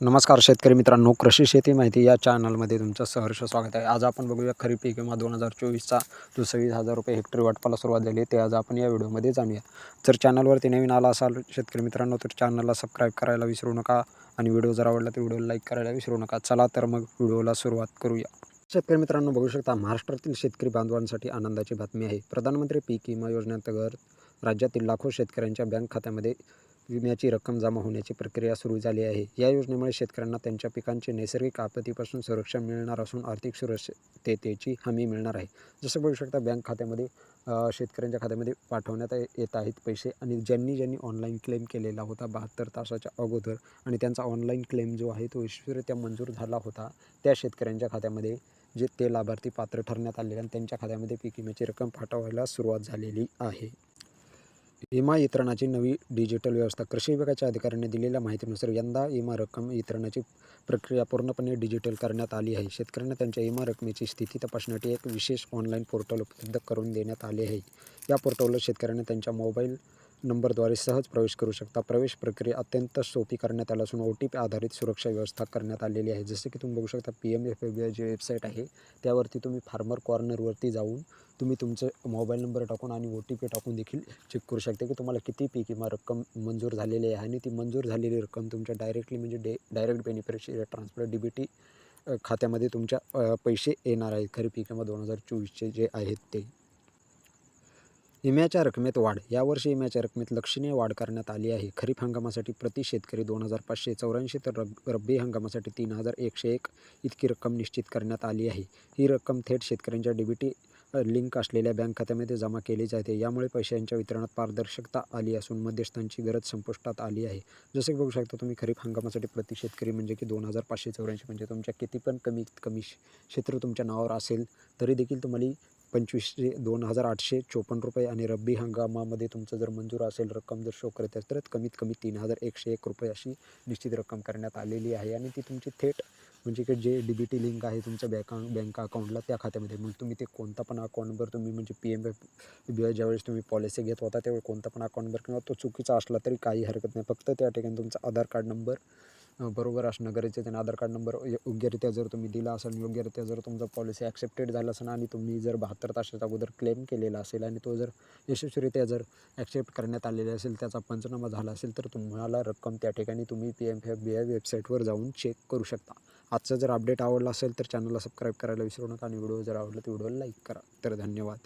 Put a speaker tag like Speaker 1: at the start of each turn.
Speaker 1: नमस्कार शेतकरी मित्रांनो कृषी शेती माहिती या चॅनलमध्ये तुमचं सहर्ष स्वागत आहे. आज आपण बघूया खरीप पीक. विमा दोन हजार चोवीसचा जो सव्वीस हजार रुपये हेक्टरी वाटपाला सुरुवात झाली आहे ते आज आपण या व्हिडिओमध्ये जाणूया. जर चॅनलवरती नवीन आला असाल शेतकरी मित्रांनो तर चॅनलला सबस्क्राईब करायला विसरू नका आणि व्हिडिओ जर आवडला तर व्हिडिओला लाईक करायला विसरू नका. चला तर मग व्हिडिओला सुरुवात करूया. शेतकरी मित्रांनो बघू शकता महाराष्ट्रातील शेतकरी बांधवांसाठी आनंदाची बातमी आहे. प्रधानमंत्री पीक विमा योजनेअंतर्गत राज्यातील लाखो शेतकऱ्यांच्या बँक खात्यामध्ये विम्याची रक्कम जमा होण्याची प्रक्रिया सुरू झाली आहे. या योजनेमुळे शेतकऱ्यांना त्यांच्या पिकांचे नैसर्गिक आपत्तीपासून संरक्षण मिळणार असून आर्थिक सुरक्षिततेची हमी मिळणार आहे. जसं बघू शकता बँक खात्यामध्ये शेतकऱ्यांच्या खात्यामध्ये पाठवण्यात येत आहेत पैसे आणि ज्यांनी ज्यांनी ऑनलाईन क्लेम केलेला होता बहात्तर तासाच्या अगोदर आणि त्यांचा ऑनलाईन क्लेम जो आहे तो यशस्वीरित्या मंजूर झाला होता त्या शेतकऱ्यांच्या खात्यामध्ये जे ते लाभार्थी पात्र ठरण्यात आलेले आणि त्यांच्या खात्यामध्ये पीक विम्याची रक्कम पाठवायला सुरुवात झालेली आहे. विमा वितरणाची नवी डिजिटल व्यवस्था. कृषी विभागाच्या अधिकाऱ्यांनी दिलेल्या माहितीनुसार यंदा विमा रक्कम वितरणाची प्रक्रिया पूर्णपणे डिजिटल करण्यात आली आहे. शेतकऱ्यांना त्यांच्या विमा रकमेची स्थिती तपासण्यासाठी एक विशेष ऑनलाईन पोर्टल उपलब्ध करून देण्यात आले आहे. या पोर्टलवर शेतकऱ्यांना त्यांच्या मोबाईल नंबरद्वारे सहज प्रवेश करू शकता. प्रवेश प्रक्रिया अत्यंत सोपी करण्यात आली असून ओ टी पी आधारित सुरक्षा व्यवस्था करण्यात आलेली आहे. जसे की तुम्ही बघू शकता P M F B I G website आहे त्यावरती तुम्ही फार्मर कॉर्नरवरती जाऊन तुम्ही तुमचं मोबाईल नंबर टाकून आणि ओ टी पी टाकून देखील चेक करू शकता की तुम्हाला किती पी किंवा रक्कम मंजूर झालेली आहे आणि ती मंजूर झालेली रक्कम तुमच्या डायरेक्टली म्हणजे day direct beneficiary transfer D B T खात्यामध्ये तुमच्या पैसे येणार आहेत. खरी किंवा दोन हजार चोवीसचे जे आहेत ते. विम्याच्या रकमेत वाढ. यावर्षी विम्याच्या रकमेत लक्षणीय वाढ करण्यात आली आहे. खरीप हंगामासाठी प्रति शेतकरी दोन हजार पाचशे चौऱ्याऐंशी तर रब रब्बी हंगामासाठी तीन हजार एकशे एक इतकी रक्कम निश्चित करण्यात आली आहे. ही रक्कम थेट शेतकऱ्यांच्या डीबीटी लिंक असलेल्या बँक खात्यामध्ये जमा केली जाते. यामुळे पैशांच्या वितरणात पारदर्शकता आली असून मध्यस्थांची गरज संपुष्टात आली आहे. जसे की बघू शकता तुम्ही खरीप हंगामासाठी प्रति शेतकरी म्हणजे की दोन हजार पाचशे चौऱ्याऐंशी म्हणजे तुमच्या किती पण कमीत कमी क्षेत्र तुमच्या नावावर असेल तरी देखील तुम्हाला पंचवीसशे दोन हजार आठशे चोपन्न रुपये आणि रब्बी हंगामामध्ये तुमचं जर मंजूर असेल रक्कम जर शो करत असेल तर कमीत कमी तीन हजार एकशे एक रुपये अशी निश्चित रक्कम करण्यात आलेली आहे. आणि ती तुमची थेट म्हणजे की जे डी बी टी लिंक आहे तुमच्या बँका बँक अकाउंटला त्या खात्यामध्ये. मग तुम्ही ते कोणता पण अकाउंटवर तुम्ही म्हणजे पी एम एफ ज्यावेळेस तुम्ही पॉलिसी घेत होता त्यावेळी कोणता पण अकाउंटवर किंवा तो चुकीचा असला तरी काही हरकत नाही. फक्त त्या ठिकाणी तुमचा आधार कार्ड नंबर बरोबर असणं गरजेचं आहे. आणि आधार कार्ड नंबर योग्यरित्या जर तुम्ही दिला असेल योग्यरित्या जर तुमचा पॉलिसी ॲक्सेप्टेड झाला असेल आणि तुम्ही जर बहात्तर तासाच्या अगोदर क्लेम केलेला असेल आणि तो जर यशस्वीरित्या जर ॲक्सेप्ट करण्यात आलेला असेल त्याचा पंचनामा झाला असेल तर तुम्हाला रक्कम त्या ठिकाणी तुम्ही P M F B I वेबसाईटवर जाऊन चेक करू शकता. आजचा जर अपडेट आवडला असेल तर चॅनलला सबस्क्राईब करायला विसरू नका आणि व्हिडिओ जर आवडला तर व्हिडिओला लाईक करा. तर धन्यवाद.